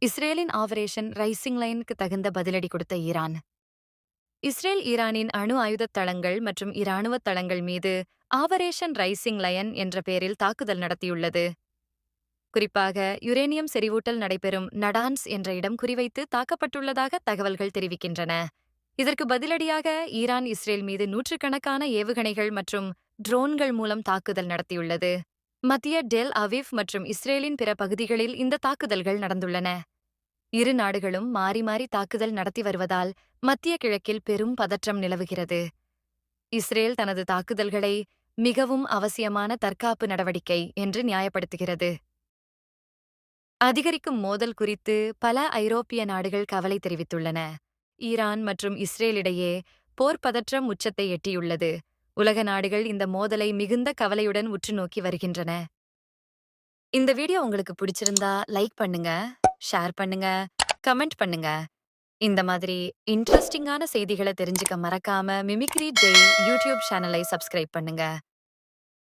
இஸ்ரேலின் operation rising லைனுக்கு தகுந்த பதிலடி கொடுத்த ஈரான். இஸ்ரேல் ஈரானின் அணு ஆயுதத் தளங்கள் மற்றும் இராணுவத் தளங்கள் மீது ஆபரேஷன் ரைசிங் லயன் என்ற பெயரில் தாக்குதல் நடத்தியுள்ளது. குறிப்பாக யுரேனியம் செறிவூட்டல் நடைபெறும் நடான்ஸ் என்ற இடம் குறிவைத்து தாக்கப்பட்டுள்ளதாக தகவல்கள் தெரிவிக்கின்றன. இதற்கு பதிலடியாக ஈரான் இஸ்ரேல் மீது நூற்றுக்கணக்கான ஏவுகணைகள் மற்றும் ட்ரோன்கள் மூலம் தாக்குதல் நடத்தியுள்ளது. மத்திய டெல் அவிவ் மற்றும் இஸ்ரேலின் பிற பகுதிகளில் இந்த தாக்குதல்கள் நடந்துள்ளன. இரு நாடுகளும் மாறி மாறி தாக்குதல் நடத்தி வருவதால் மத்திய கிழக்கில் பெரும் பதற்றம் நிலவுகிறது. இஸ்ரேல் தனது தாக்குதல்களை மிகவும் அவசியமான தற்காப்பு நடவடிக்கை என்று நியாயப்படுத்துகிறது. அதிகரிக்கும் மோதல் குறித்து பல ஐரோப்பிய நாடுகள் கவலை தெரிவித்துள்ளன. ஈரான் மற்றும் இஸ்ரேலிடையே போர் பதற்றம் உச்சத்தை எட்டியுள்ளது. உலக நாடுகள் இந்த மோதலை மிகுந்த கவலையுடன் உற்று நோக்கி வருகின்றன. இந்த வீடியோ உங்களுக்கு பிடிச்சிருந்தா லைக் பண்ணுங்க ஷேர் பண்ணுங்க கமெண்ட் பண்ணுங்க. இந்த மாதிரி இன்ட்ரெஸ்டிங்கான செய்திகளை தெரிஞ்சுக்க மறக்காம மிமிக்ரி டெய் யூடியூப் சேனலை சப்ஸ்கிரைப் பண்ணுங்க.